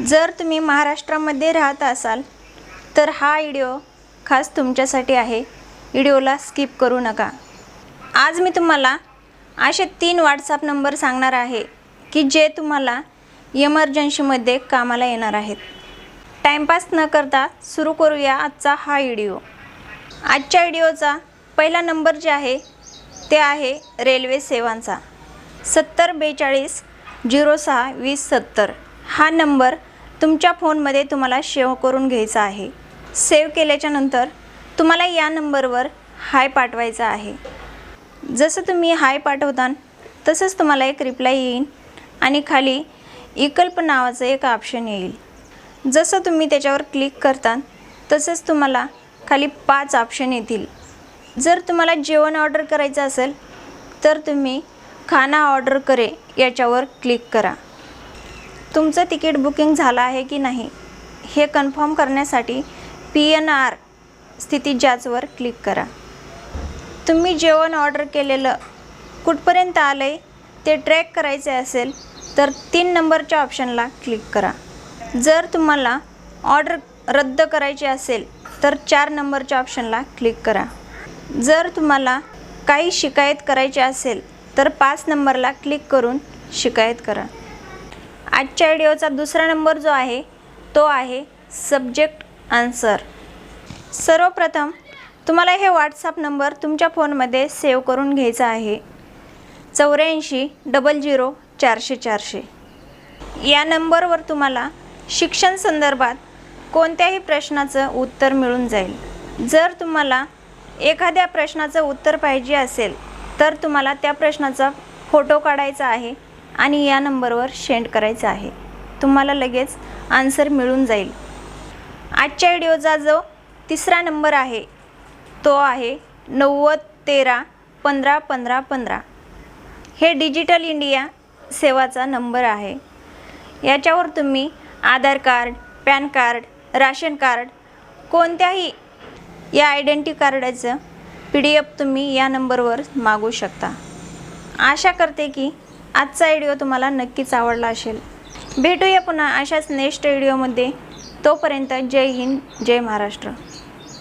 जर तुम्ही महाराष्ट्रामध्ये राहत असाल तर हा व्हिडिओ खास तुमच्यासाठी आहे. व्हिडिओला स्किप करू नका. आज मी तुम्हाला असे तीन व्हॉट्सअप नंबर सांगणार आहे की जे तुम्हाला इमर्जन्सीमध्ये कामाला येणार आहेत. टाईमपास न करता सुरू करूया आजचा हा व्हिडिओ. आजच्या व्हिडिओचा पहिला नंबर जे आहे ते आहे रेल्वे सेवांचा. सत्तर बेचाळीस झिरो सहा वीस सत्तर. हा नंबर तुमच्या फोनमध्ये तुम्हाला सेव्ह करून घ्यायचा आहे. सेव्ह केल्याच्यानंतर तुम्हाला या नंबरवर हाय पाठवायचा आहे. जसं तुम्ही हाय पाठवता तसंच तुम्हाला एक रिप्लाय येईल आणि खाली इकल्प नावाचं एक ऑप्शन येईल. जसं तुम्ही त्याच्यावर क्लिक करता तसंच तुम्हाला खाली पाच ऑप्शन येतील. जर तुम्हाला जेवण ऑर्डर करायचं असेल तर तुम्ही खाना ऑर्डर करे याच्यावर क्लिक करा. तुमचं तिकीट बुकिंग झालं आहे की नाही हे कन्फर्म करण्यासाठी पी एन आर स्थिती जाचवर क्लिक करा. तुम्ही जेवण ऑर्डर केलेलं कुठपर्यंत आलं आहे ते ट्रॅक करायचे असेल तर तीन नंबरच्या ऑप्शनला क्लिक करा. जर तुम्हाला ऑर्डर रद्द करायची असेल तर चार नंबरच्या ऑप्शनला क्लिक करा. जर तुम्हाला काही शिकायत करायची असेल तर पाच नंबरला क्लिक करून शिकायत करा. आजच्या व्हिडिओचा दुसरा नंबर जो आहे तो आहे सब्जेक्ट आन्सर सर्वप्रथम तुम्हाला हे व्हॉट्सअप नंबर तुमच्या फोनमध्ये सेव्ह करून घ्यायचा आहे. चौऱ्याऐंशी डबल झिरो चारशे चारशे. या नंबरवर तुम्हाला शिक्षण संदर्भात कोणत्याही प्रश्नाचं उत्तर मिळून जाईल. जर तुम्हाला एखाद्या प्रश्नाचं उत्तर पाहिजे असेल तर तुम्हाला त्या प्रश्नाचा फोटो काढायचा आहे. आणि या नंबरवर सेंड करायचं आहे. तुम्हाला लगेच आन्सर मिळून जाईल. आजच्या व्हिडिओचा जो तिसरा नंबर आहे तो आहे नव्वद तेरा पंधरा पंधरा पंधरा. हे डिजिटल इंडिया सेवाचा नंबर आहे. याच्यावर तुम्ही Aadhaar card PAN card ration card कोणत्याही या आयडेंटी कार्डाचं पी डी एफ तुम्ही या नंबरवर मागू शकता. आशा करते की आजचा व्हिडिओ तुम्हाला नक्कीच आवडला असेल. भेटूया पुन्हा अशाच नेक्स्ट व्हिडिओमध्ये तोपर्यंत जय हिंद जय महाराष्ट्र.